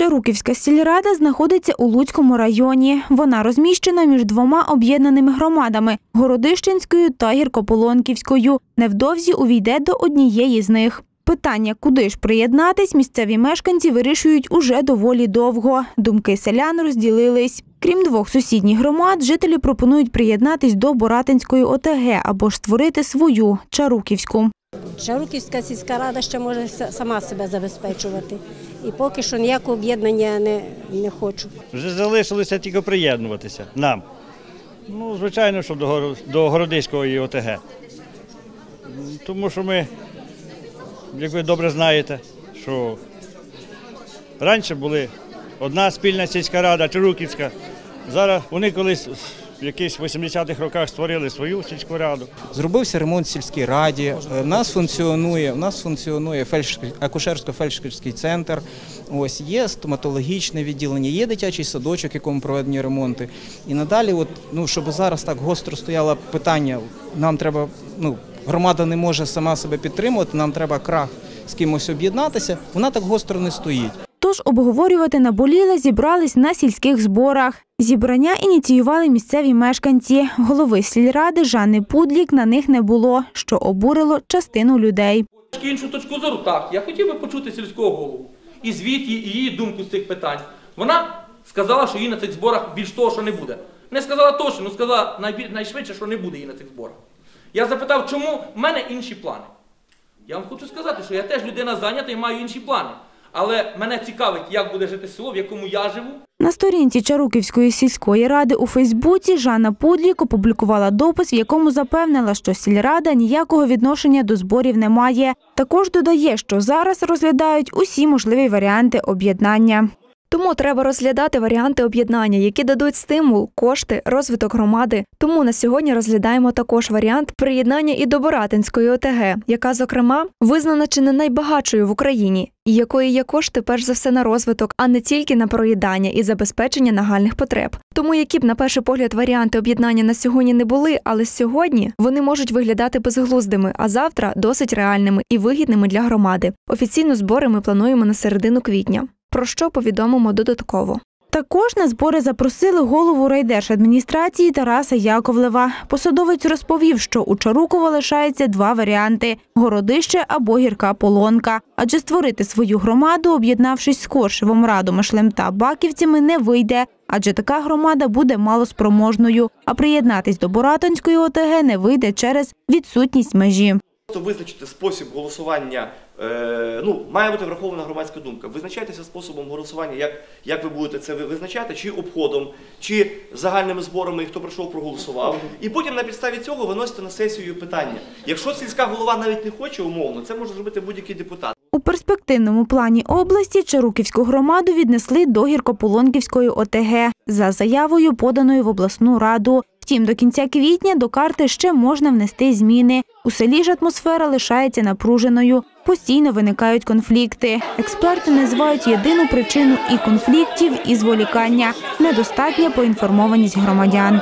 Чаруківська сільрада знаходиться у Луцькому районі. Вона розміщена між двома об'єднаними громадами Городищенською та Гіркополонківською. Невдовзі увійде до однієї з них. Питання, куди ж приєднатись, місцеві мешканці вирішують уже доволі довго. Думки селян розділились. Крім двох сусідніх громад, жителі пропонують приєднатись до Боратинської ОТГ або ж створити свою Чаруківську. Шаруківська сільська рада ще може сама себе забезпечувати. І поки що ніякого об'єднання не, не хочу. Вже залишилося тільки приєднуватися нам. Ну, звичайно, що до, до Городиської ОТГ. Тому що ми, як ви добре знаєте, що раніше були одна спільна сільська рада, Чаруківська. Зараз вони колись в якихось 80-х роках створили свою сільську раду. Зробився ремонт в сільській раді. Е, В нас функціонує, в нас функціонує фельдшер- акушерсько-фельдшерський центр. Ось є стоматологічне відділення, є дитячий садочок, якому проведені ремонти. І надалі, от, ну, щоб зараз так гостро стояло питання, нам треба, ну, громада не може сама себе підтримувати, нам треба крах з кимось об'єднатися. Вона так гостро не стоїть. Тож обговорювати наболіле зібрались на сільських зборах. Зібрання ініціювали місцеві мешканці. Голови сільради Жанни Пудлік на них не було, що обурило частину людей. Іншу точку зору. Так, я хотів би почути сільського голову і звіт її, думку з цих питань. Вона сказала, що її на цих зборах більш того, що не буде. Не сказала точно, але сказала найшвидше, що не буде її на цих зборах. Я запитав, чому в мене інші плани. Я вам хочу сказати, що я теж людина зайнята і маю інші плани. Але мене цікавить, як буде жити село, в якому я живу, На сторінці Чаруківської сільської ради у Фейсбуці Жанна Пудлік опублікувала допис, в якому запевнила, що сільрада ніякого відношення до зборів не має. Також додає, що зараз розглядають усі можливі варіанти об'єднання. Тому треба розглядати варіанти об'єднання, які дадуть стимул, кошти, розвиток громади. Тому на сьогодні розглядаємо також варіант приєднання і до Боратинської ОТГ, яка, зокрема, визнана чи не найбагатшою в Україні, і якої є кошти перш за все на розвиток, а не тільки на проїдання і забезпечення нагальних потреб. Тому, які б на перший погляд варіанти об'єднання на сьогодні не були, але сьогодні вони можуть виглядати безглуздими, а завтра досить реальними і вигідними для громади. Офіційно збори ми плануємо на середину квітня. Про що повідомимо додатково. Також на збори запросили голову райдержадміністрації Тараса Яковлева. Посадовець розповів, що у Чарукова лишається два варіанти – Городище або Гірка Полонка. Адже створити свою громаду, об'єднавшись з Коршевом, Радомишлем та Баківцями, не вийде, адже така громада буде малоспроможною. А приєднатись до Боратонської ОТГ не вийде через відсутність межі. Визначити спосіб голосування. Е, ну, має бути врахована громадська думка. Визначайтеся способом голосування, як, як ви будете це визначати, чи обходом, чи загальними зборами, хто прийшов, проголосував. І потім на підставі цього виносите на сесію питання. Якщо сільська голова навіть не хоче умовно, це може зробити будь-який депутат. У перспективному плані області Чаруківську громаду віднесли до Гіркополонківської ОТГ за заявою, поданою в обласну раду. Втім, до кінця квітня до карти ще можна внести зміни. У селі ж атмосфера лишається напруженою. Постійно виникають конфлікти. Експерти називають єдину причину і конфліктів, і зволікання недостатня поінформованість громадян.